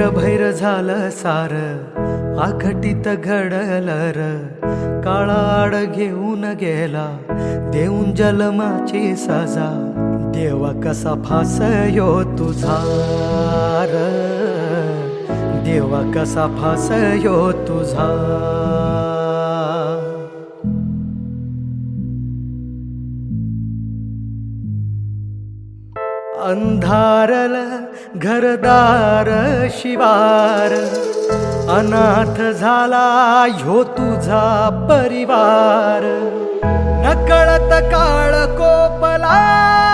सैर भैर झालं सार आखटीत घडलर. र काळाड घेऊन गेला देऊन जलमाची सजा. देवा कसा फास यो तुझा र. देवा कसा फास यो तुझा अंधारल घरदार शिवार अनाथ झाला ह्यो तुझा परिवार. नकळत काळ कोपला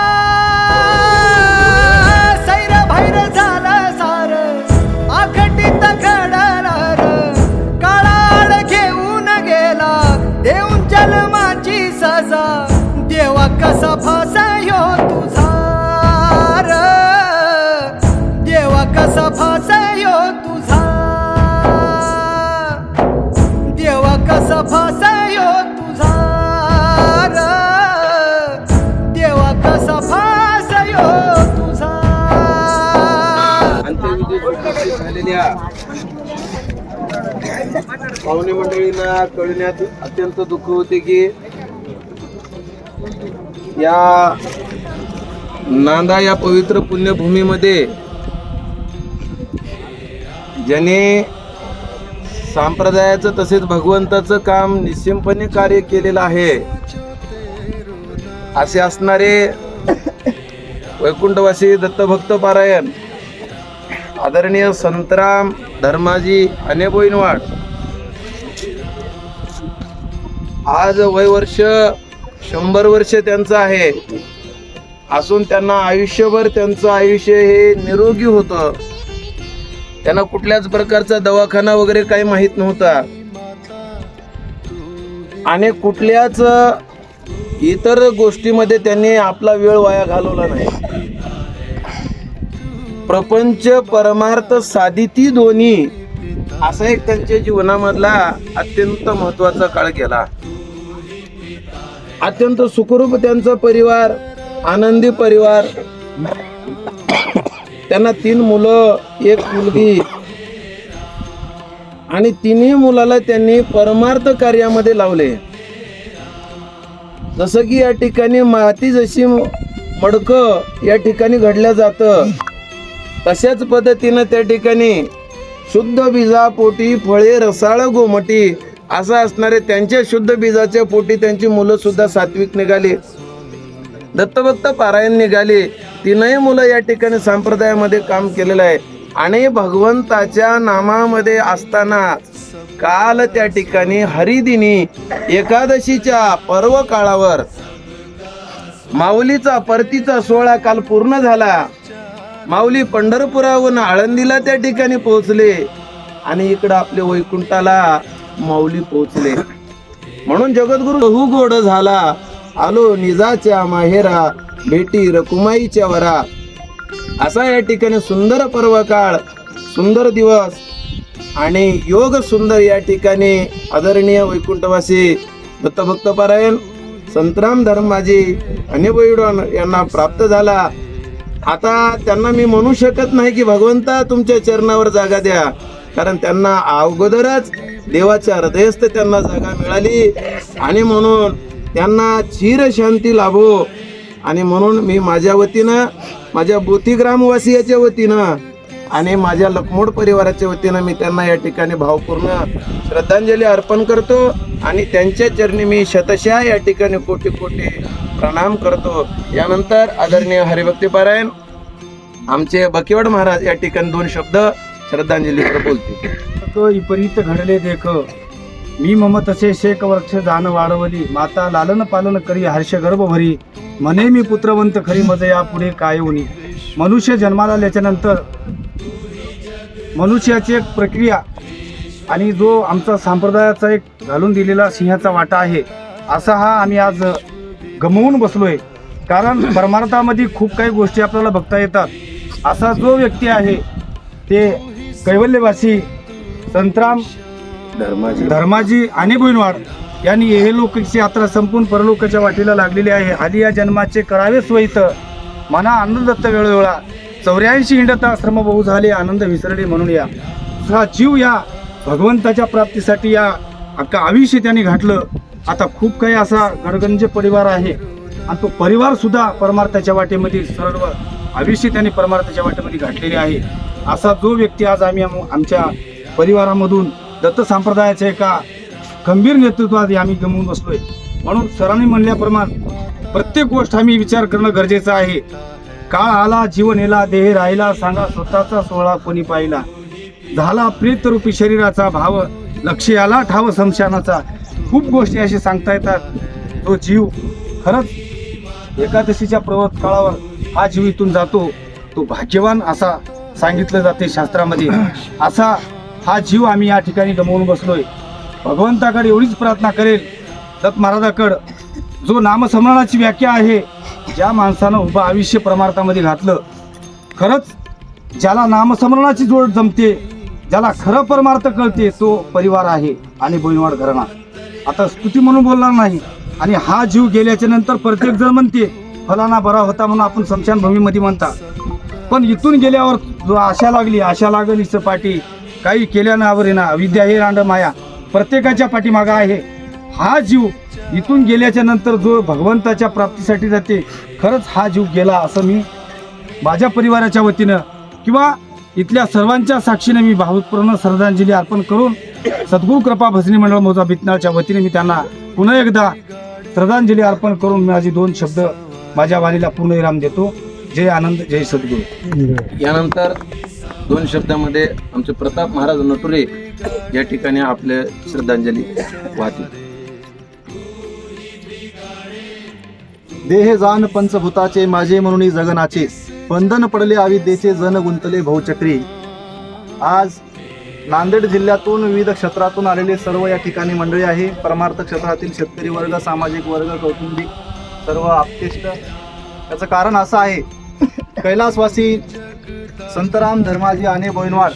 पाहुणे मंडळींना कळण्यात अत्यंत दुःख होते की या नांदा या पवित्र पुण्यभूमीमध्ये ज्याने सांप्रदायाचं तसेच भगवंताचं काम निश्चिमपणे कार्य केलेलं आहे असे असणारे वैकुंठवासी दत्तभक्त पारायण आदरणीय संतराम धर्माजी अनेबोईनवाड आज वय वर्ष शंभर वर्ष त्यांचं आहे. असून त्यांना आयुष्यभर त्यांचं आयुष्य हे निरोगी होतं. त्यांना कुठल्याच प्रकारचा दवाखाना वगैरे काही माहीत नव्हता. आणि कुठल्याच इतर गोष्टीमध्ये त्यांनी आपला वेळ वाया घालवला नाही. प्रपंच परमार्थ साधिती दोन्ही असा एक त्यांच्या जीवनामधला अत्यंत महत्त्वाचा काळ गेला. अत्यंत सुखरूप त्यांचा परिवार आनंदी परिवार. त्यांना तीन मुलं एक मुलगी. आणि तिन्ही मुलाला त्यांनी परमार्थ कार्यामध्ये लावले. जसं की या ठिकाणी माती जशी मडकं या ठिकाणी घडलं जातं तशाच पद्धतीनं त्या ठिकाणी शुद्ध बीजापोटी फळे रसाळ गोमटी असं असणारे त्यांच्या शुद्ध बीजाच्या पोटी त्यांची मुलं सुद्धा सात्विक निघाली. दत्तभक्त पारायण निघाली. तीनही मुलं या ठिकाणी संप्रदायामध्ये काम केलेलं आहे. आणि भगवंताच्या नामामध्ये असताना काल त्या ठिकाणी हरिदिनी एकादशीच्या पर्व काळावर माऊलीचा परतीचा सोहळा काल पूर्ण झाला. माऊली पंढरपुराहून आळंदीला त्या ठिकाणी पोहोचले. आणि इकडं आपले वैकुंठाला माऊली पोहोचले म्हणून जगद्गुरु बहु गोड झाला. आलो निजाच्या माहेरा भेटी रकुमाईच्या वरा. असा या ठिकाणी सुंदर पर्व काळ सुंदर दिवस आणि योग सुंदर या ठिकाणी आदरणीय वैकुंठवासी दत्तभक्त पारायण संतराम धर्माजी अनेबैडन यांना प्राप्त झाला. आता त्यांना मी म्हणू शकत नाही की भगवंता तुमच्या चरणावर जागा द्या. कारण त्यांना अगोदरच देवाच्या हृदयस्थ त्यांना जागा मिळाली. आणि म्हणून त्यांना चिरशांती लाभो. आणि म्हणून मी माझ्या वतीनं माझ्या बोथी ग्रामवासियाच्या वतीनं आणि माझ्या लखमोड परिवाराच्या वतीनं मी त्यांना या ठिकाणी भावपूर्ण श्रद्धांजली अर्पण करतो आणि त्यांच्या चरणी मी शतशा या ठिकाणी कोटी कोटी प्रणाम करतो. यानंतर आदरणीय हरिभक्ती पारायण आमचे बकिवड महाराज या ठिकाणी दोन शब्द श्रद्धांजली बोलते. तो विपरीत घडले देख. मी मम तसे शेक वृक्ष जाण वाढवली. माता लालन पालन करी हर्ष गर्भ भरी. म्हणे मी पुत्रवंत खरी मज या पुढे काय होणी? मनुष्य जन्माला आल्याच्यानंतर मनुष्याची एक प्रक्रिया आणि जो आमचा संप्रदायाचा एक घालून दिलेला सिंहाचा वाटा आहे असा हा आम्ही आज गमवून बसलोय. कारण परमार्थामध्ये खूप काही गोष्टी आपल्याला बघता येतात. असा जो व्यक्ती आहे ते कैवल्यवासी संतराम धर्माची धर्माजी आणि भुईनवाड यांनी हे लोकची यात्रा संपून परलोकाच्या वाटेला लागलेली आहे. आधी या जन्माचे करावे स्वैत मना आनंद दत्त वेळोवेळा चौऱ्याऐंशी हिंडता श्रम बहु झाले आनंद विसरले म्हणून या. हा जीव या भगवंताच्या प्राप्तीसाठी या अख्खा आयुष्य त्यांनी घातलं. आता खूप काही असा गडगंज परिवार आहे. आणि तो परिवार सुद्धा परमार्थाच्या वाटेमध्ये सर्व आयुष्य त्यांनी परमार्थाच्या वाटेमध्ये घातलेले आहे. असा जो व्यक्ती आज आम्ही आम- आमच्या परिवारामधून दत्त संप्रदायाच्या एका गंभीर नेतृत्वात आम्ही गमवून बसलोय. म्हणून सरांनी म्हणल्याप्रमाणे प्रत्येक गोष्ट आम्ही विचार करणं गरजेचं आहे. काळ आला जीवन येला देह राहिला सांगा स्वतःचा सोहळा कोणी पाहिला. झाला प्रेत रूपी शरीराचा भाव लक्ष आला ठाव समशानाचा खूप गोष्टी अशी सांगता येतात. तो जीव खरंच एकादशीच्या प्रवत काळावर हा जीव इथून जातो. तो भाग्यवान असा सांगितलं जाते शास्त्रामध्ये. असा हा जीव आम्ही या ठिकाणी गमवून बसलोय. भगवंताकडे एवढीच प्रार्थना करेल दत्त महाराजाकडं जो नामस्मरणाची व्याख्या आहे ज्या माणसानं उभं आयुष्य परमार्थामध्ये घातलं. खरंच ज्याला नामस्मरणाची जोड जमते ज्याला खरं परमार्थ कळते तो परिवार आहे आणि बोईवाड घराणा. आता स्तुती म्हणून बोलणार नाही. आणि हा जीव गेल्याच्यानंतर प्रत्येक जण म्हणते फलाना बरा होता म्हणून आपण स्मशानभूमीमध्ये म्हणता. पण इथून गेल्यावर जो आशा लागली आशा लागली पाठी काही केल्यानं आवरेना विद्या हे रांड माया. प्रत्येकाच्या पाठीमागा आहे. हा जीव इथून गेल्याच्यानंतर जो भगवंताच्या प्राप्तीसाठी जाते खरंच हा जीव गेला असं मी माझ्या परिवाराच्या वतीनं किंवा इथल्या सर्वांच्या साक्षीने मी भावपूर्ण श्रद्धांजली अर्पण करून सद्गुरू कृपा भजनी मंडळ मोजा बितनाळच्या वतीने मी त्यांना पुन्हा एकदा श्रद्धांजली अर्पण करून माझे दोन शब्द माझ्या वाणीला पूर्णविराम देतो. जय आनंद जय सद्गुरू. यानंतर दोन शब्दामध्ये आमचे प्रताप महाराज नटुरे या ठिकाणी आपले श्रद्धांजली वाहतील. देह जान पंचभूताचे माझे म्हणून जगनाचे बंधन पडले अविद्येचे जन गुंतले बहुचक्री. आज नांदेड जिल्ह्यातून विविध क्षेत्रातून आलेले सर्व या ठिकाणी मंडळी आहे. परमार्थ क्षेत्रातील शेतकरी वर्ग सामाजिक वर्ग कौटुंबिक सर्व आपतेष्ट. याचं कारण असं आहे कैलासवासी संतराम धर्माजी आणि बोईनवाड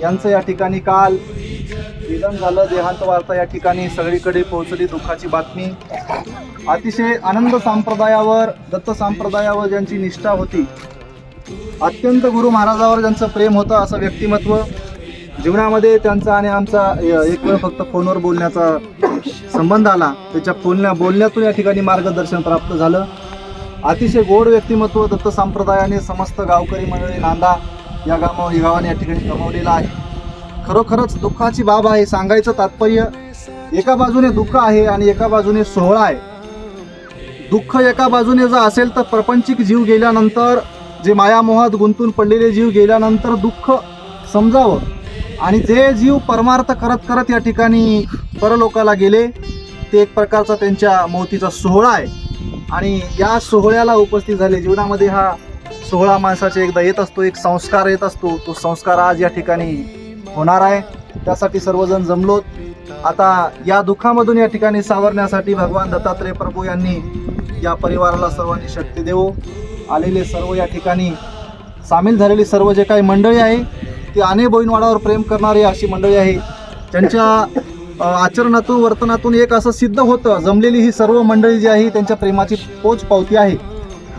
यांचं या ठिकाणी काल निधन झालं. देहांत वार्ता या ठिकाणी सगळीकडे पोहोचली. दुःखाची बातमी. अतिशय आनंद संप्रदायावर दत्त संप्रदायावर ज्यांची निष्ठा होती अत्यंत गुरु महाराजावर ज्यांचं प्रेम होतं असं व्यक्तिमत्व जीवनामध्ये त्यांचा आणि आमचा एक वेळ फक्त फोनवर बोलण्याचा संबंध आला. त्याच्या बोलण्या बोलण्यातून या ठिकाणी मार्गदर्शन प्राप्त झालं. अतिशय गोड व्यक्तिमत्व दत्त संप्रदायाने समस्त गावकरी मंडळी नांदा या गाव या गावाने या ठिकाणी गमावलेला आहे. खरोखरच दुःखाची बाब आहे सांगायचं तात्पर्य एका बाजूने दुःख आहे आणि एका बाजूने सोहळा आहे. दुःख एका बाजूने जर असेल तर प्रपंचिक जीव गेल्यानंतर जे मायामोहात गुंतून पडलेले जीव गेल्यानंतर दुःख समजावं आणि जे जीव परमार्थ करत करत या ठिकाणी परलोकाला गेले ते एक प्रकारचा त्यांच्या मोतीचा सोहळा आहे. आणि या सोहळ्याला उपस्थित झाले. जीवनामध्ये हा सोहळा माणसाचा एकदा येत असतो एक संस्कार येत असतो. तो संस्कार आज या ठिकाणी होणार आहे. त्यासाठी सर्वजण जमलोत. आता या दुःखामधून या ठिकाणी सावरण्यासाठी भगवान दत्तात्रय प्रभू यांनी या परिवाराला सर्वांनी शक्ती देवो. आलेले सर्व या ठिकाणी सामील झालेली सर्व जे काही मंडळी आहे ती आने बोईनवाडावर प्रेम करणारी अशी मंडळी आहे. त्यांच्या आचरणातून वर्तनातून एक असं सिद्ध होतं जमलेली ही सर्व मंडळी जी आहे त्यांच्या प्रेमाची पोच पावती आहे.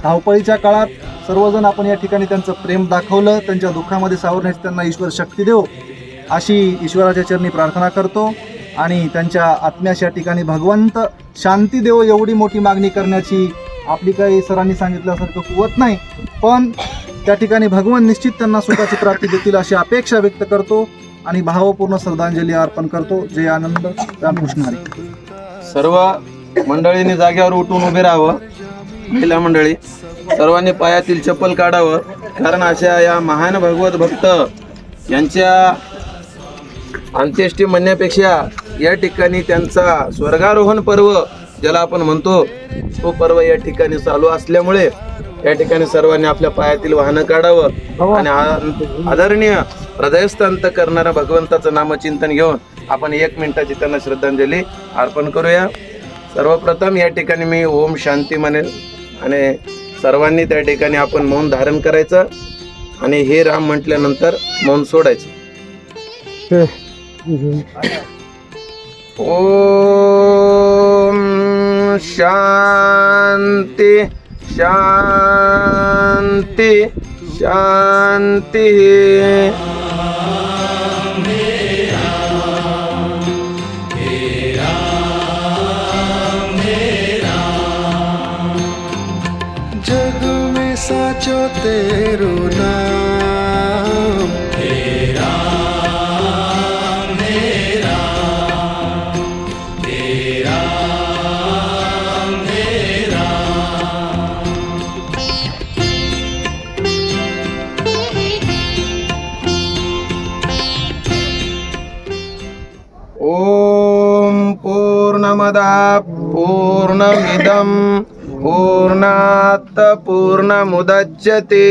धावपळीच्या काळात सर्वजण आपण या ठिकाणी त्यांचं प्रेम दाखवलं त्यांच्या दुःखामध्ये सावरण्याची त्यांना ईश्वर शक्ती देव अशी ईश्वराच्या चरणी प्रार्थना करतो आणि त्यांच्या आत्म्यास या ठिकाणी भगवंत शांती देव एवढी मोठी मागणी करण्याची आपली काही सरांनी सांगितल्यासारखं कुवत नाही पण त्या ठिकाणी भगवान निश्चित त्यांना सुखाची प्राप्ती देतील अशी अपेक्षा व्यक्त करतो. आणि भावपूर्ण श्रद्धांजली अर्पण करतो. जय आनंद. रामकृष्ण हरी सर्व मंडळींनी जाग्यावर उठून उभे राहावं. महिला मंडळी सर्वांनी पायातील चप्पल काढावं. कारण अशा या महान भगवत भक्त यांच्या अंत्येष्टी म्हणण्यापेक्षा या ठिकाणी त्यांचा स्वर्गारोहण पर्व ज्याला आपण म्हणतो तो पर्व या ठिकाणी चालू असल्यामुळे या ठिकाणी सर्वांनी आपल्या पायातील वाहनं काढावं आणि आ- आदरणीय हृदयस्थांत करणाऱ्या भगवंताचं नामचिंतन घेऊन आपण एक मिनिटाची त्यांना श्रद्धांजली अर्पण करूया. सर्वप्रथम या ठिकाणी मी ओम शांती म्हणेल आणि सर्वांनी त्या ठिकाणी आपण मौन धारण करायचं आणि हे राम म्हटल्यानंतर मौन सोडायचं. ओम शांती. शांती शांती। जग में साचो तेरो मुदच्यते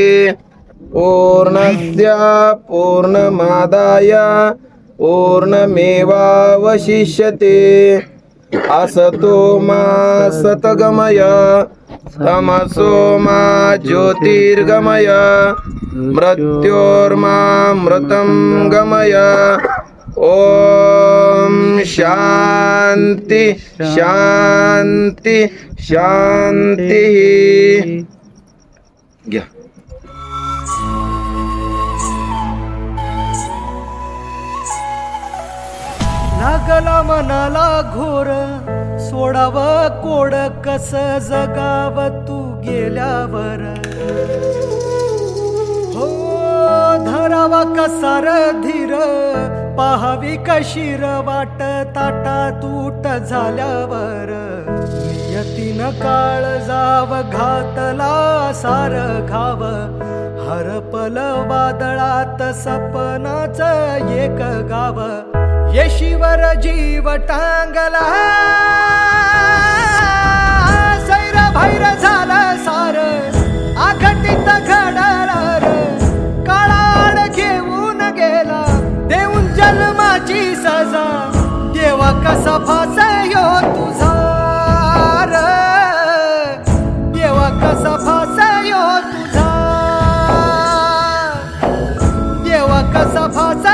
पूर्णस्य पूर्णमादाय पूर्णमेवावशिष्यते। असतो मा सतगमय तमसो मा ज्योतिर्गमय मृत्योर्मा मृतं गमय। ओम शान्ति शान्ति शान्तिः। लागला मनाला घोर. सोडाव कोड कस जगाव तू गेल्यावर. हो धरावा कसार धीर. पाहावी कशीर वाट ताटा तूट झाल्यावर. नियतीन काळ जाव घातला सार घाव. हरपल वादळात सपनाच एक गाव. येशीवर जीव टांगला सैर भैर झाला सार आघटित घडणार. काळाड घेऊन गेला देऊन जन्माची सजा. देवा कसा फासयो तुझा र. देवा कसा फासयो तुझा? देवा कसा फास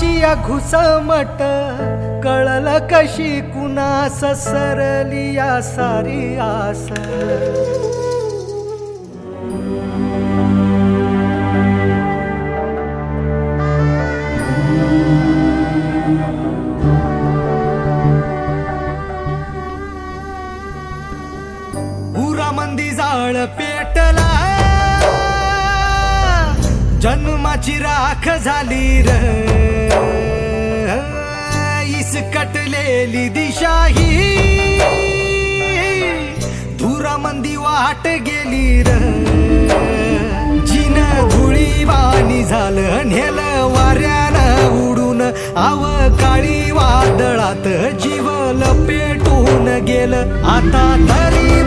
जीवाची या घुसमट कळल कशी कुणास सरली या सारी आस. मंदी जाळ पेटला. जन्माची राख झाली र. इस कटलेली दिशाही। धुरामंदी वाट गेली र। जिन धुळी वाणी झालं नेलं वाऱ्यानं उडून आव काळी वादळात जीव लपेटून गेलं. आता तरी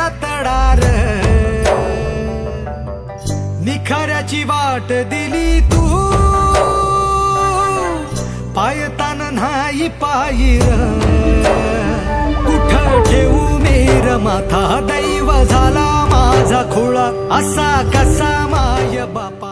जिव्हारी तडार. निखाऱ्याची वाट दिली तू. पायतान नाही पायीर. कुठ ठेवू मेर? माथा दैव झाला माझा खोळा. असा कसा माय बापा?